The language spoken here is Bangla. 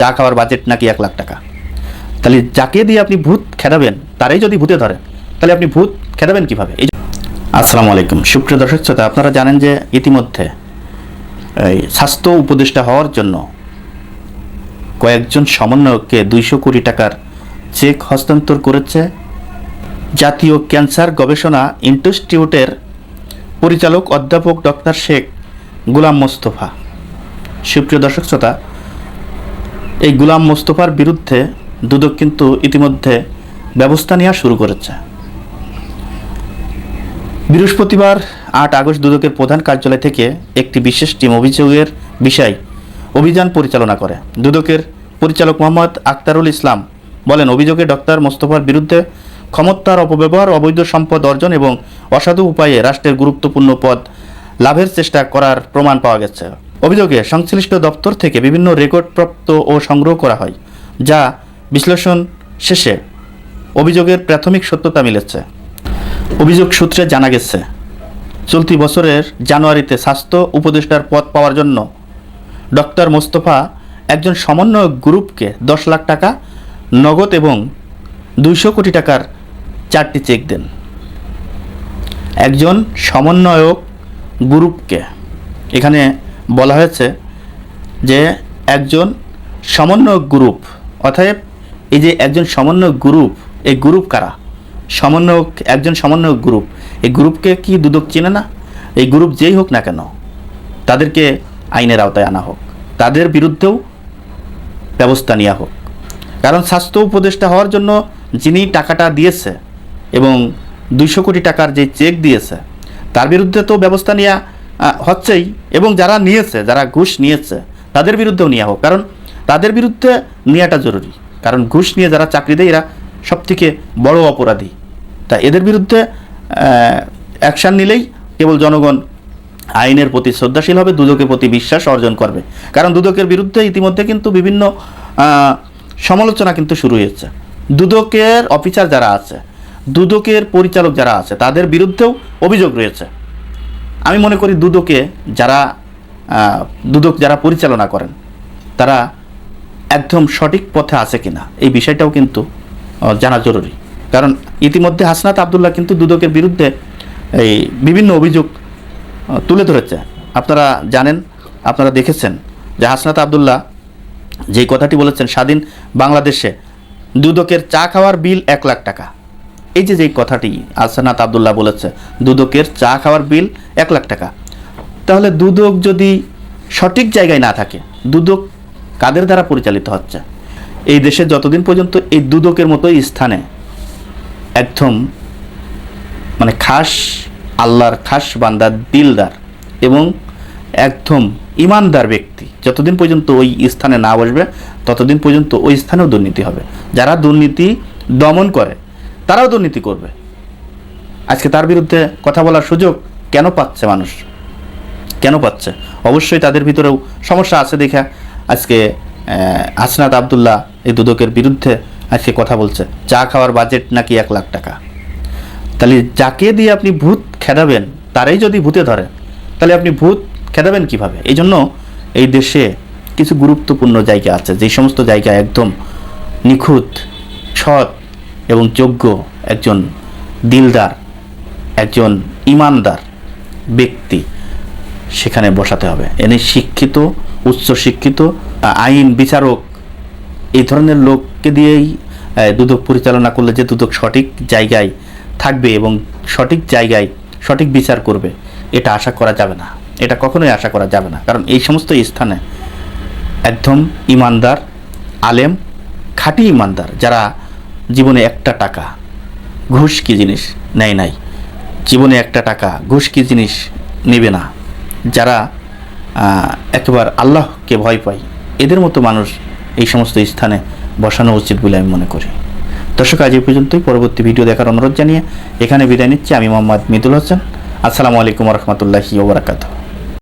চা খাওয়ার বাজেট নাকি এক লাখ টাকা। তাহলে যাকে দিয়ে আপনি ভূত খেদাবেন, তারাই যদি ভূতে ধরে, তাহলে আপনি ভূত খেদাবেন কীভাবে? এই আসসালামু আলাইকুম। সুপ্রিয় দর্শক শ্রোতা, আপনারা জানেন যে ইতিমধ্যে এই স্বাস্থ্য উপদেষ্টা হওয়ার জন্য কয়েকজন সমন্বয়ককে দুইশো কোটি টাকার চেক হস্তান্তর করেছে জাতীয় ক্যান্সার গবেষণা ইনস্টিটিউটের পরিচালক অধ্যাপক ডক্টর শেখ গুলাম মোস্তফা। সুপ্রিয় দর্শক শ্রোতা এই গুলাম মোস্তফার বিরুদ্ধে দুদক কিন্তু ইতিমধ্যে ব্যবস্থা নেওয়া শুরু করেছে। বৃহস্পতিবার আট আগস্ট দুদকের প্রধান কার্যালয় থেকে একটি বিশেষ টিম অভিযোগের বিষয় অভিযান পরিচালনা করে। দুদকের পরিচালক মোহাম্মদ আক্তারুল ইসলাম বলেন, অভিযোগে ডক্টর মোস্তফার বিরুদ্ধে ক্ষমতার অপব্যবহার, অবৈধ সম্পদ অর্জন এবং অসাধু উপায়ে রাষ্ট্রের গুরুত্বপূর্ণ পদ লাভের চেষ্টা করার প্রমাণ পাওয়া গেছে। অভিযোগে সংশ্লিষ্ট দপ্তর থেকে বিভিন্ন রেকর্ড প্রাপ্ত ও সংগ্রহ করা হয়, যা বিশ্লেষণ শেষে অভিযোগের প্রাথমিক সত্যতা মিলেছে। অভিযোগ সূত্রে জানা গেছে, চলতি বছরের জানুয়ারিতে স্বাস্থ্য উপদেষ্টার পদ পাওয়ার জন্য ডক্টর মোস্তফা একজন সমন্বয়ক গ্রুপকে দশ লাখ টাকা, নগদ এবং দুইশো কোটি টাকার চারটি চেক দেন। একজন সমন্বয়ক গ্রুপকে। এখানে বলা হয়েছে যে একজন সমন্বয়ক গ্রুপ, অতএব এই যে একজন সমন্বয়ক গ্রুপ, এই গ্রুপ কারা? সমন্বয়ক, একজন সমন্বয়ক গ্রুপ, এই গ্রুপকে কি দুদক চেনে না? এই গ্রুপ যেই হোক না কেন, তাদেরকে আইনের আওতায় আনা হোক, তাদের বিরুদ্ধেও ব্যবস্থা নেওয়া হোক। কারণ স্বাস্থ্য উপদেষ্টা হওয়ার জন্য যিনি টাকাটা দিয়েছে এবং দুইশো কোটি টাকার যে চেক দিয়েছে, তার বিরুদ্ধে তো ব্যবস্থা নেওয়া হচ্ছেই এবং যারা নিয়েছে, যারা ঘুষ নিয়েছে, তাদের বিরুদ্ধেও নেওয়া হোক। কারণ তাদের বিরুদ্ধে নেওয়াটা জরুরি। কারণ ঘুষ নিয়ে যারা চাকরি দেয়, এরা সবথেকে বড় অপরাধী। তা এদের বিরুদ্ধে অ্যাকশান নিলেই কেবল জনগণ আইনের প্রতি শ্রদ্ধাশীল হবে, দুদকের প্রতি বিশ্বাস অর্জন করবে। কারণ দুদকের বিরুদ্ধে ইতিমধ্যে কিন্তু বিভিন্ন সমালোচনা কিন্তু শুরু হয়েছে। দুদকের অফিসার যারা আছে, দুদকের পরিচালক যারা আছে, তাদের বিরুদ্ধেও অভিযোগ রয়েছে। আমি মনে করি দুদকে যারা দুদক যারা পরিচালনা করেন, তারা একদম সঠিক পথে আছে কিনা, এই বিষয়টাও কিন্তু জানা জরুরি। কারণ ইতিমধ্যে হাসনাত আবদুল্লাহ কিন্তু দুদকের বিরুদ্ধে এই বিভিন্ন অভিযোগ তুলে ধরেছে। আপনারা জানেন, আপনারা দেখেছেন যে হাসনাত আবদুল্লাহ যেই কথাটি বলেছেন, স্বাধীন বাংলাদেশে দুদকের চা খাওয়ার বিল এক লাখ টাকা। এই যে যেই কথাটি হাসনাত আবদুল্লাহ বলেছে, দুদকের চা খাওয়ার বিল এক লাখ টাকা। তাহলে দুদক যদি সঠিক জায়গায় না থাকে, দুদক কাদের দ্বারা পরিচালিত হচ্ছে? এই দেশে যতদিন পর্যন্ত এই দুদকের মতো স্থানে একদম মানে খাস আল্লাহর খাস বান্দার দিলদার এবং একদম ইমানদার ব্যক্তি, যতদিন পর্যন্ত ওই স্থানে না বসবে, ততদিন পর্যন্ত ওই স্থানেও দুর্নীতি হবে। যারা দুর্নীতি দমন করে তারাও দুর্নীতি করবে। আজকে তার বিরুদ্ধে কথা বলার সুযোগ কেন পাচ্ছে মানুষ? কেন পাচ্ছে? অবশ্যই তাদের ভিতরেও সমস্যা আছে দেখা আজকে আহ, হাসনাত আবদুল্লাহ এই দুদকের বিরুদ্ধে আজকে কথা বলছে। চা খাওয়ার বাজেট নাকি এক লাখ টাকা। তাহলে যাকে দিয়ে আপনি ভূত খেদাবেন তারাই যদি ভূতে ধরে তাহলে আপনি ভূত খেদাবেন কীভাবে? এই জন্য এই দেশে কিছু গুরুত্বপূর্ণ জায়গা আছে। যেই সমস্ত জায়গা একদম নিখুঁত সৎ এবং যোগ্য একজন দিলদার, একজন ইমানদার ব্যক্তি সেখানে বসাতে হবে। এনে শিক্ষিত উচ্চ শিক্ষিত আইন বিচারক, এই ধরনের লোককে দিয়েই দুদক পরিচালনা করলে যে দুদক সঠিক জায়গায় থাকবে এবং সঠিক জায়গায় সঠিক বিচার করবে, এটা আশা করা যাবে না। এটা কখনোই আশা করা যাবে না। কারণ এই সমস্ত স্থানে একদম ইমানদার, আলেম, খাঁটি ইমানদার যারা জীবনে একটা টাকা। ঘুষ কি জিনিস? নেয় নাই। জীবনে একটা টাকা, ঘুষ কি জিনিস নেবে না। যারা একেবার আল্লাহকে ভয় পায়, এদের মতো মানুষ এই সমস্ত স্থানে বসানো উচিত বলে আমি মনে করি। দর্শক, আজ এই পর্যন্তই। পরবর্তী ভিডিও দেখার অনুরোধ জানিয়ে এখানে বিদায় নিচ্ছি। আমি মোহাম্মদ মিদুল হোসেন। আসসালামু আলাইকুম রহমতুল্লাহি ওবরাকাতু